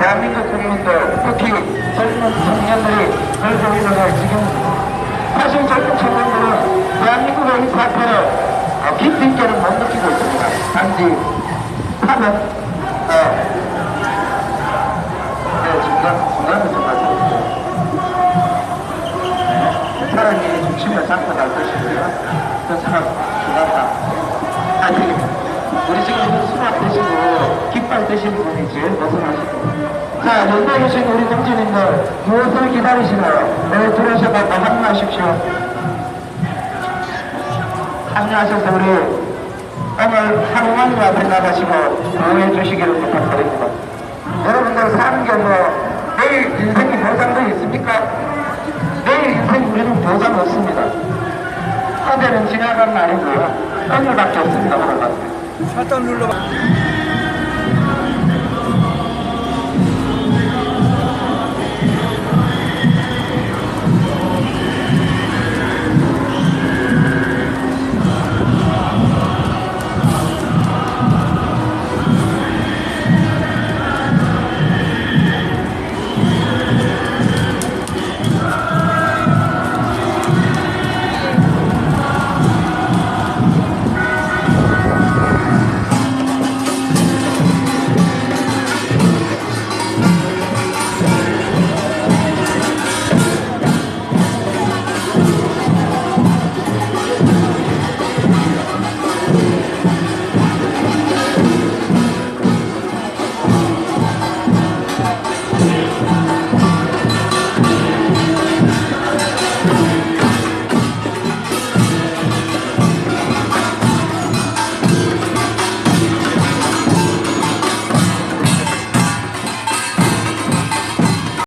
대한민국 국민들, 특히 젊은 청년들이 걸고 있는 걸 지금 사실 젊은 청년들은 대한민국의 이 사태를 어, 깊이 있게는 못 느끼고 있습니다. 단지 하면, 어, 네, 중간, 중간에 좀 말씀드릴게요. 네, 사람이 중심을 잡고 갈 것이고요. 그 사람 중간다. 아니, 우리 지금 이거 수납 드시고, 깃발 드시는 분이 제일 벗어나시 연대 계신 우리 공주님들, 무엇을 기다리시나요? 네, 들어오셔서 합류하십시오. 합류하셔서 우리 오늘 하루만이라 앞에 나가시고 응해 주시기를 부탁드립니다. 여러분들 사는 게 뭐, 내일 인생이 보장도 있습니까? 내일 인생 우리는 보장 없습니다. 어제는 지나간 날이고요. 오늘밖에 없습니다, 오늘밖에. 살짝 눌러봐.